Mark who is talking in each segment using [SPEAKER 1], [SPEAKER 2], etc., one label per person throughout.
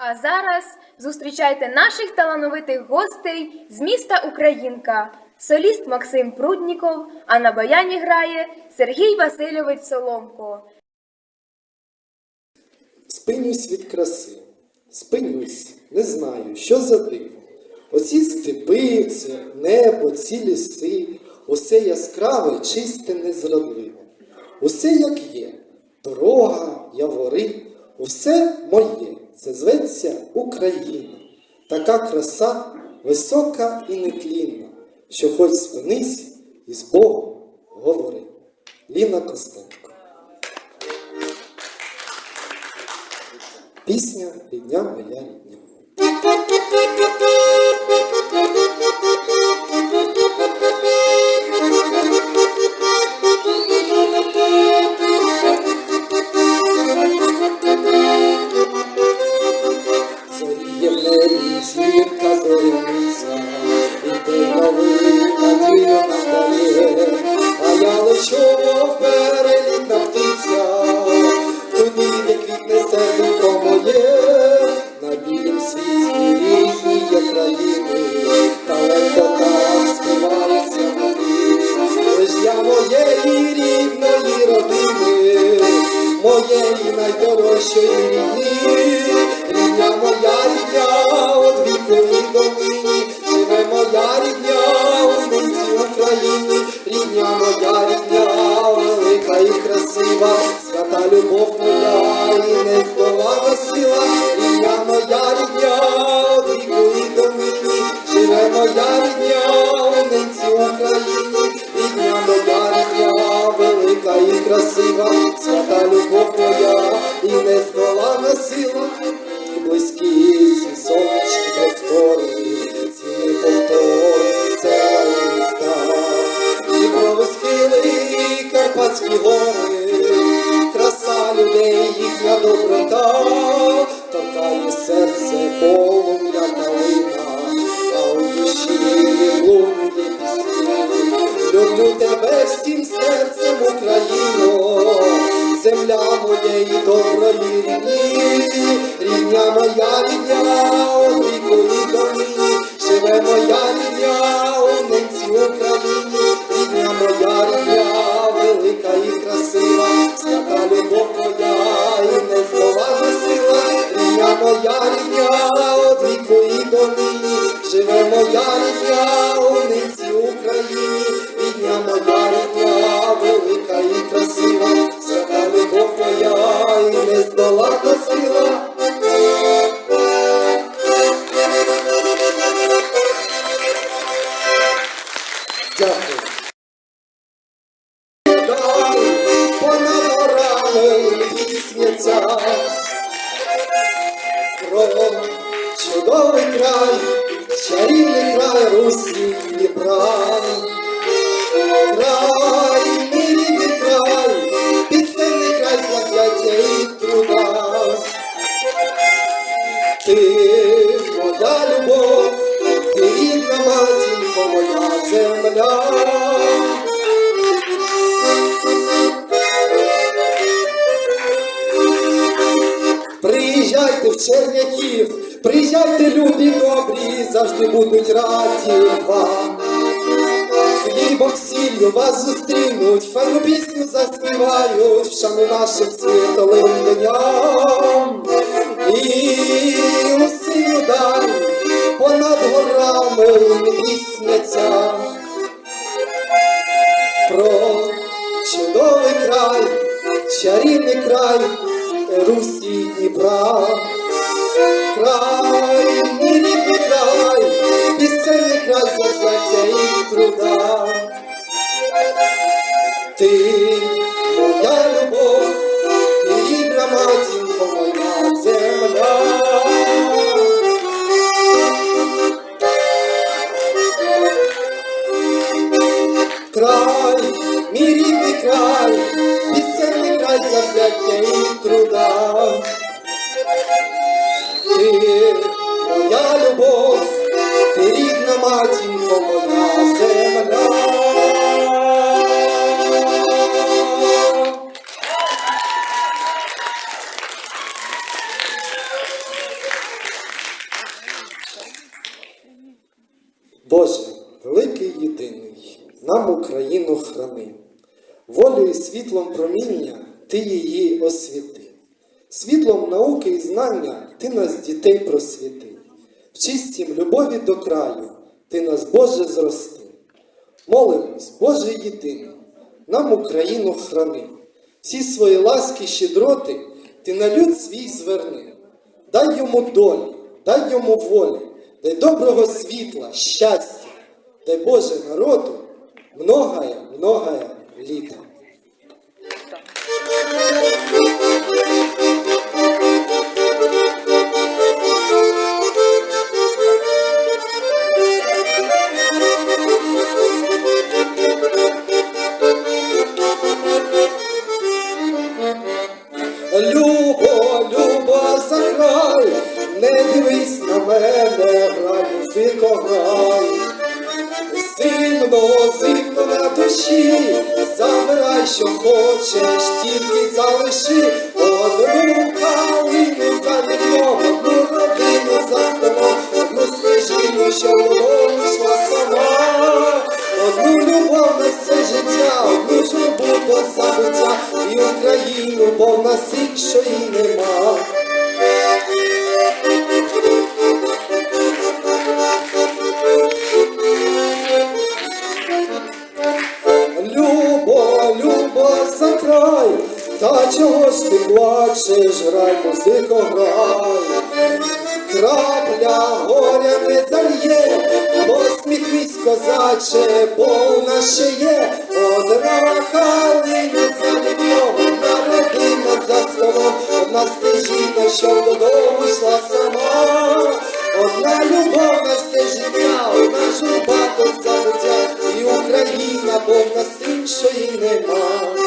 [SPEAKER 1] А зараз зустрічайте наших талановитих гостей з міста Українка. Соліст Максим Прудніков, а на баяні грає Сергій Васильович Соломко.
[SPEAKER 2] Спинюсь від краси, спинюсь, не знаю, що за диво. Оці степи, небо, ці ліси, усе яскраве, чисте, незрадливе. Усе як є, дорога, явори, усе моє, це зветься Україна. Така краса висока і нетлінна, що хоч спинись і з Богом говори. Ліна Костенко. Пісня рідня моя рідня. Свята любов моя, і не здолана сила, рідня моя рідня, у віку і донині, живе моя рідня, у ненці Україні, рідня моя рідня, велика і красива, свята любов моя, і не здолана сила. Дякую. Приїжджайте в Черняхів, приїжджайте, люди добрі, завжди будуть раді вам. Хлібом сіллю вас зустрінуть, файну пісню заспівають, в шану нашим світовим Ти світлом проміння ти її освіти, світлом науки і знання ти нас, дітей, просвіти, в чистім любові до краю ти нас, Боже, зрости. Молимось, Боже єдиний, нам Україну храни, всі свої ласки, щедроти ти на люд свій зверни. Дай йому долі, дай йому волі, дай доброго світла, щастя, дай Боже народу многое, многое літа. Thank you. Що хочеш, тільки залиши. Одну калину за вікном, одну родину за столом, одну стежину, що додому йшла сама, одну любов на все життя, одну журбу до забуття, і Україну, бо в нас іншої нема. Та чого ж ти плачеш, грай, музико, грай. Крапля горя не зальє, посміхнись, козаче, бо у нас ще є одна за вікном, одна родина за столом, одна стежина, що додому йшла сама, одна любов на все життя, одна журба до забуття, і Україна, бо в іншої нема.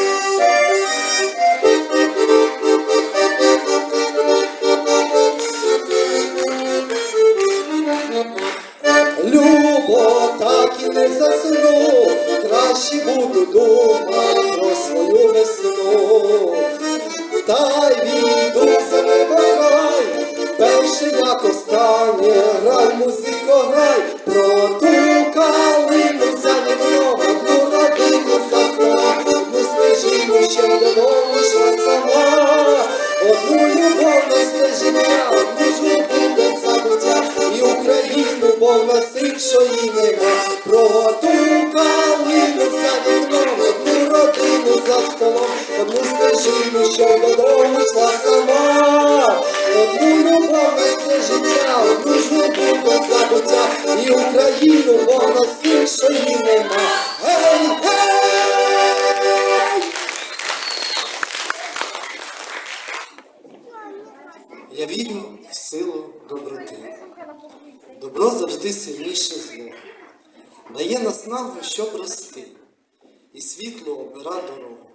[SPEAKER 2] Столом, одну стежину, що додому йшла сама, одну любов на життя, одну журбу до забуття, і Україну, бо в нас іншої нема. Гей, гей! Я вірю в силу доброти. Добро завжди сильніше зло. Дає наснагу, щоб рости, і світло обира дорогу.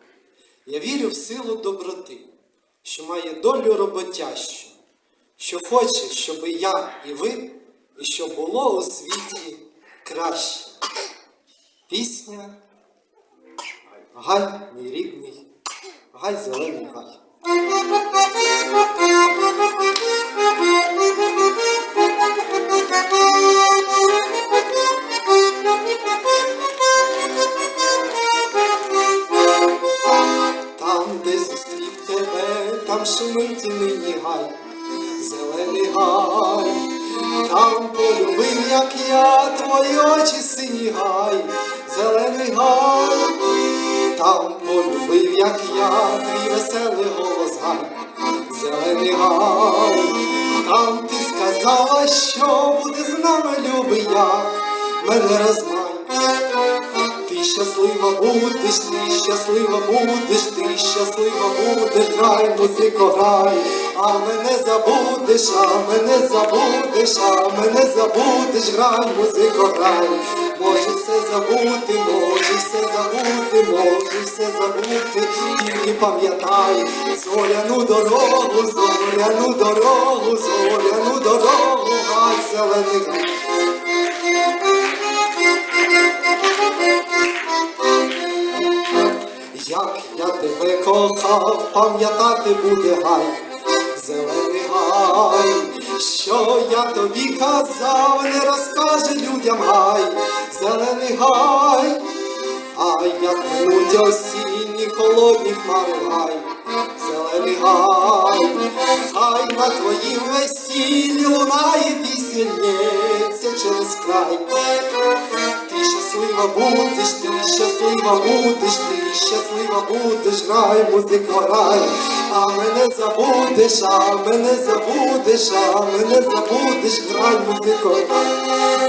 [SPEAKER 2] Я вірю в силу доброти, що має долю роботящу, що хоче, щоб я, і ви, і що було у світі краще. Пісня Гай, мій рідний, гай зелений гай. Там ти сказала, що буде з нами, любий як, мене розмай. Щаслива будеш, ти щаслива будеш, ти щаслива будеш, грай, музико, грай, а мене забудеш, а мене забудеш, а мене забудеш, грай, музико, грай, може все забути, може все забути, може все забути, тільки пам'ятай, зоряну дорогу, зоряну дорогу, зоряну дорогу, гай, зелений гай. Я кохав, пам'ятати буде гай, зелений гай, що я тобі казав, не розкаже людям гай, зелений гай. А як минуть осінні холодні хмари гай, зелений гай, хай на твоїм весіллі лунає пісня через край. Щаслива будеш, ти щаслива будеш, ти щаслива будеш, грай, музико, грай, а мене забудеш, а мене забудеш, а мене забудеш, грай, музико, грай.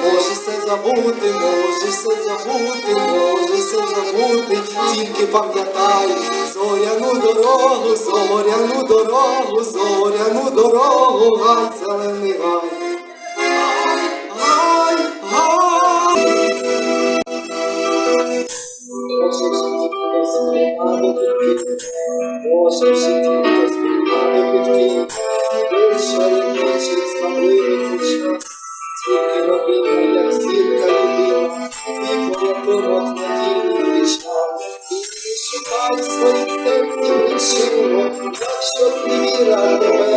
[SPEAKER 2] Можеш все забути, можеш все забути, можеш все забути, тільки пам'ятай, зоряну дорогу, зоряну дорогу, зоряну дорогу, гай, зелений гай. Гай, гай. Хтось приймає в житті хтось приймає підкид, більше і більше слабливих очах, тільки родина, як зірка єдина, твій порятунок надійний вічна. І шукай своїх серців нічого, якщо зневіра тебе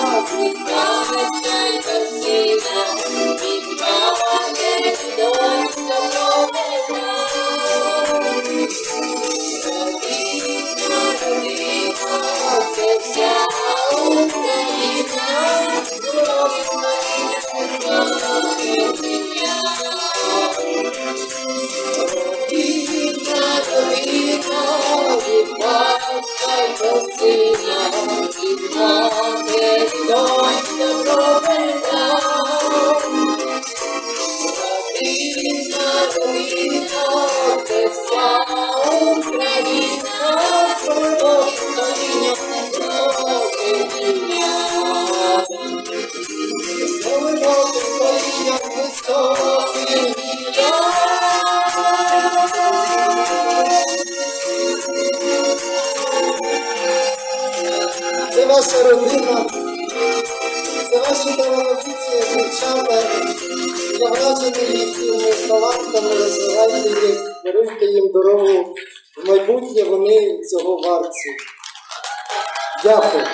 [SPEAKER 2] Це ваша родина, це ваші талановиті дівчата. Награджені їхніми талантами, розвивайте їх, даруйте їм дорогу. В майбутнє вони цього варті. Дякую.